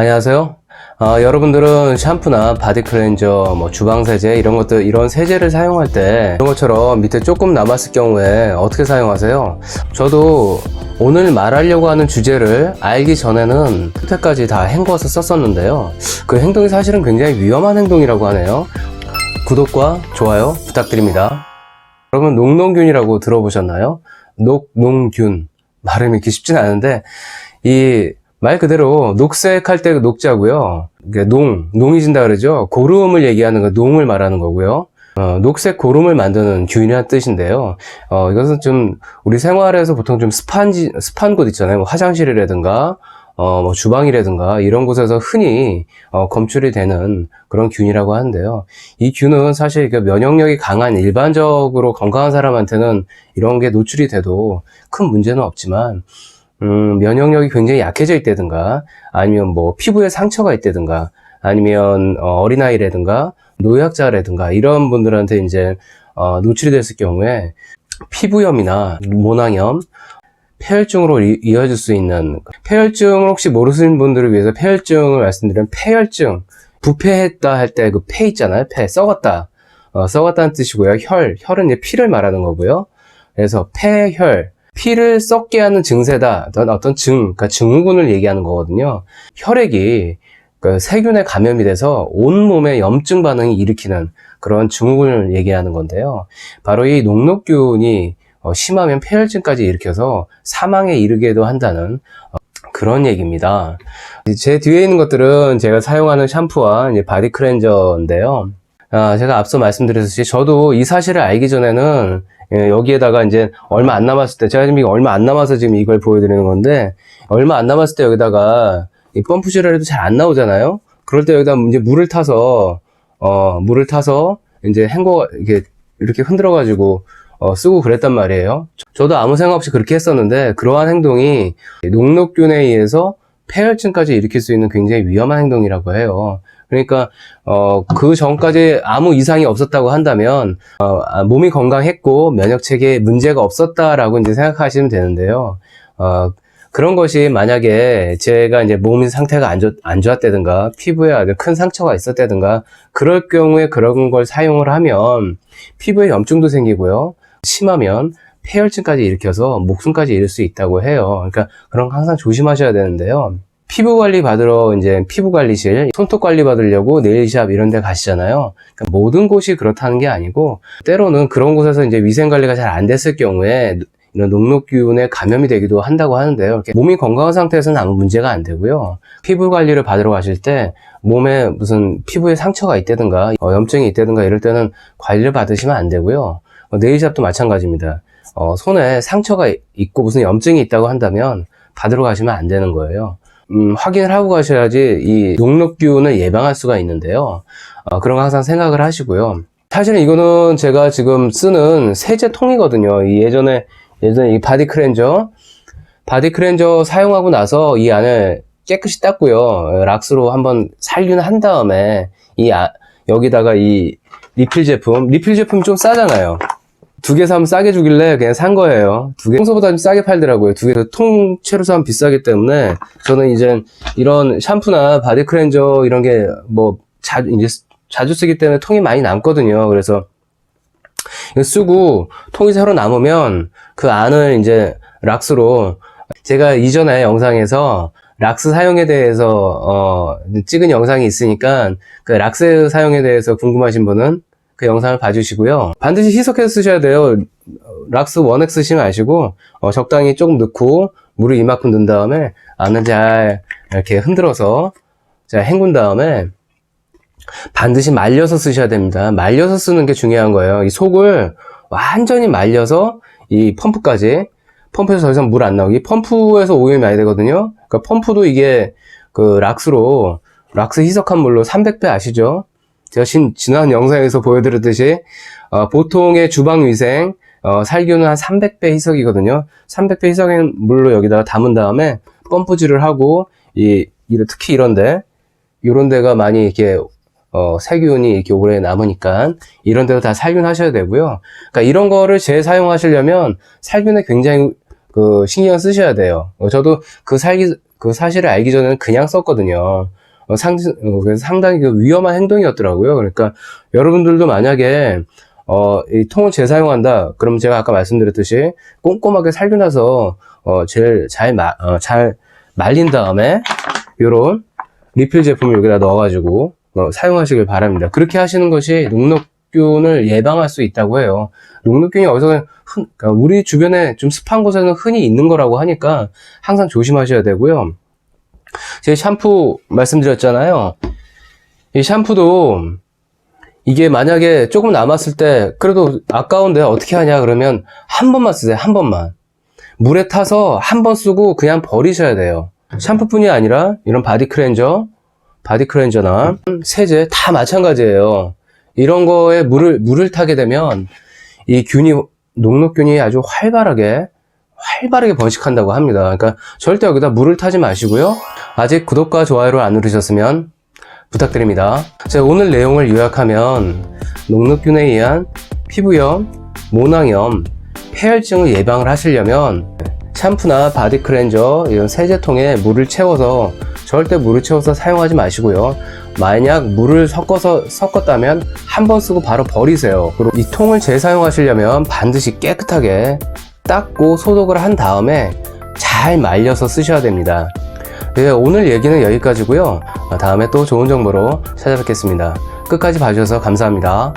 안녕하세요. 아, 여러분들은 샴푸나 바디 클렌저, 뭐 주방 세제 이런 것들 이런 세제를 사용할 때 이런 것처럼 밑에 조금 남았을 경우에 어떻게 사용하세요? 저도 오늘 말하려고 하는 주제를 알기 전에는 끝에까지 다 헹궈서 썼었는데요. 그 행동이 사실은 굉장히 위험한 행동이라고 하네요. 구독과 좋아요 부탁드립니다. 여러분 녹농균이라고 들어보셨나요? 녹농균 발음이 이렇게 쉽진 않은데 이 말 그대로 녹색할 때 녹자고요. 농, 농이 진다 그러죠. 고름을 얘기하는 거, 농을 말하는 거고요. 어, 녹색 고름을 만드는 균이라는 뜻인데요. 어, 이것은 좀 우리 생활에서 보통 좀 습한 지, 습한 곳 있잖아요. 뭐 화장실이라든가 어, 뭐 주방이라든가 이런 곳에서 흔히 어, 검출이 되는 그런 균이라고 하는데요. 이 균은 사실 그 면역력이 강한 일반적으로 건강한 사람한테는 이런 게 노출이 돼도 큰 문제는 없지만 음, 면역력이 굉장히 약해져 있다든가, 아니면 뭐 피부에 상처가 있다든가, 아니면 어, 어린아이라든가, 노약자라든가, 이런 분들한테 이제 어, 노출이 됐을 경우에 피부염이나 모낭염, 폐혈증으로 이- 이어질 수 있는 폐혈증을 혹시 모르시는 분들을 위해서 폐혈증을 말씀드리면 폐혈증 부패했다 할 때 그 폐 있잖아요. 폐 썩었다. 어, 썩었다는 뜻이고요. 혈 혈은 이제 피를 말하는 거고요. 그래서 폐혈 피를 썩게 하는 증세다 어떤 증 그러니까 증후군을 얘기하는 거거든요 혈액이 그 세균에 감염이 돼서 온 몸에 염증 반응이 일으키는 그런 증후군을 얘기하는 건데요 바로 이 녹록균이 어, 심하면 폐혈증까지 일으켜서 사망에 이르게도 한다는 어, 그런 얘기입니다. 제 뒤에 있는 것들은 제가 사용하는 샴푸와 바디 클렌저인데요. 아, 제가 앞서 말씀드렸듯이 저도 이 사실을 알기 전에는 예, 여기에다가 이제 얼마 안 남았을 때 제가 지금 이거 얼마 안 남아서 지금 이걸 보여드리는 건데 얼마 안 남았을 때 여기다가 이 펌프질을 해도 잘 안 나오잖아요. 그럴 때 여기다 이제 물을 타서 어 물을 타서 이제 헹궈 이렇게 이렇게 흔들어 가지고 어, 쓰고 그랬단 말이에요. 저도 아무 생각 없이 그렇게 했었는데 그러한 행동이 녹록균에 의해서 폐혈증까지 일으킬 수 있는 굉장히 위험한 행동이라고 해요. 그러니까 어, 그 전까지 아무 이상이 없었다고 한다면 어, 아, 몸이 건강했고 면역 체계에 문제가 없었다라고 이제 생각하시면 되는데요. 어, 그런 것이 만약에 제가 이제 몸 상태가 안, 좋, 안 좋았다든가 피부에 아주 큰 상처가 있었다든가 그럴 경우에 그런 걸 사용을 하면 피부에 염증도 생기고요. 심하면 폐혈증까지 일으켜서 목숨까지 잃을 수 있다고 해요. 그러니까 그런 거 항상 조심하셔야 되는데요. 피부 관리 받으러 이제 피부 관리실, 손톱 관리 받으려고 네일샵 이런 데 가시잖아요. 그러니까 모든 곳이 그렇다는 게 아니고 때로는 그런 곳에서 이제 위생 관리가 잘 안 됐을 경우에 이런 녹록균에 감염이 되기도 한다고 하는데요. 이렇게 몸이 건강한 상태에서는 아무 문제가 안 되고요. 피부 관리를 받으러 가실 때 몸에 무슨 피부에 상처가 있다든가 어, 염증이 있다든가 이럴 때는 관리를 받으시면 안 되고요. 어, 네일샵도 마찬가지입니다. 어, 손에 상처가 있고 무슨 염증이 있다고 한다면 받으러 가시면 안 되는 거예요. 음, 확인을 하고 가셔야지 이 녹록균을 예방할 수가 있는데요. 어, 그런 거 항상 생각을 하시고요. 사실은 이거는 제가 지금 쓰는 세제 통이거든요. 이 예전에 예전에 이 바디 클렌저 바디 클렌저 사용하고 나서 이 안을 깨끗이 닦고요. 락스로 한번 살균 한 다음에 이 아- 여기다가 이 리필 제품 리필 제품이 좀 싸잖아요. 두 개 사면 싸게 주길래 그냥 산 거예요. 두 개, 평소보다 좀 싸게 팔더라고요. 두 개, 통째로 사면 비싸기 때문에 저는 이제 이런 샴푸나 바디 클렌저 이런 게 뭐 자주, 이제 자주 쓰기 때문에 통이 많이 남거든요. 그래서 쓰고 통이 새로 남으면 그 안을 이제 락스로 제가 이전에 영상에서 락스 사용에 대해서 어, 찍은 영상이 있으니까 그 락스 사용에 대해서 궁금하신 분은 그 영상을 봐주시고요. 반드시 희석해서 쓰셔야 돼요. 락스 원액 쓰시면 아시고 어, 적당히 조금 넣고 물을 이만큼 넣은 다음에 안을 잘 이렇게 흔들어서 잘 헹군 다음에 반드시 말려서 쓰셔야 됩니다. 말려서 쓰는 게 중요한 거예요. 이 속을 완전히 말려서 이 펌프까지 펌프에서 더 이상 물 안 나오기 펌프에서 오염이 많이 되거든요. 그러니까 펌프도 이게 그 락스로 락스 희석한 물로 300배 아시죠? 제가 신- 지난 영상에서 보여드렸듯이 어, 보통의 주방 위생 어, 살균은 한 300배 희석이거든요. 300배 희석인 물로 여기다가 담은 다음에 펌프질을 하고 이, 이 특히 이런데 이런 데가 많이 이렇게 어, 세균이 이렇게 오래 남으니까 이런 데도 다 살균하셔야 되고요. 그러니까 이런 거를 재사용하시려면 살균에 굉장히 그 신경 쓰셔야 돼요. 어, 저도 그 살기 그 사실을 알기 전에는 그냥 썼거든요. 어, 상, 어, 그래서 상당히 그 위험한 행동이었더라고요. 그러니까 여러분들도 만약에 어, 이 통을 재사용한다. 그럼 제가 아까 말씀드렸듯이 꼼꼼하게 살균해서 어, 제일 잘, 마, 어, 잘 말린 다음에 요런 리필 제품을 여기다 넣어가지고 어, 사용하시길 바랍니다. 그렇게 하시는 것이 녹록균을 예방할 수 있다고 해요. 녹록균이 어디서 흔, 그러니까 우리 주변에 좀 습한 곳에는 흔히 있는 거라고 하니까 항상 조심하셔야 되고요. 제 샴푸 말씀드렸잖아요. 이 샴푸도 이게 만약에 조금 남았을 때 그래도 아까운데 어떻게 하냐 그러면 한 번만 쓰세요. 한 번만. 물에 타서 한 번 쓰고 그냥 버리셔야 돼요. 샴푸뿐이 아니라 이런 바디 클렌저, 바디 클렌저나 세제 다 마찬가지예요. 이런 거에 물을 물을 타게 되면 이 균이 녹록균이 아주 활발하게 활발하게 번식한다고 합니다. 그러니까 절대 여기다 물을 타지 마시고요. 아직 구독과 좋아요를 안 누르셨으면 부탁드립니다. 자, 오늘 내용을 요약하면 녹록균에 의한 피부염, 모낭염, 폐혈증을 예방을 하시려면 샴푸나 바디 클렌저 이런 세제통에 물을 채워서 절대 물을 채워서 사용하지 마시고요. 만약 물을 섞어서 섞었다면 한 번 쓰고 바로 버리세요. 그리고 이 통을 재사용하시려면 반드시 깨끗하게 닦고 소독을 한 다음에 잘 말려서 쓰셔야 됩니다. 네, 오늘 얘기는 여기까지고요. 다음에 또 좋은 정보로 찾아뵙겠습니다. 끝까지 봐주셔서 감사합니다.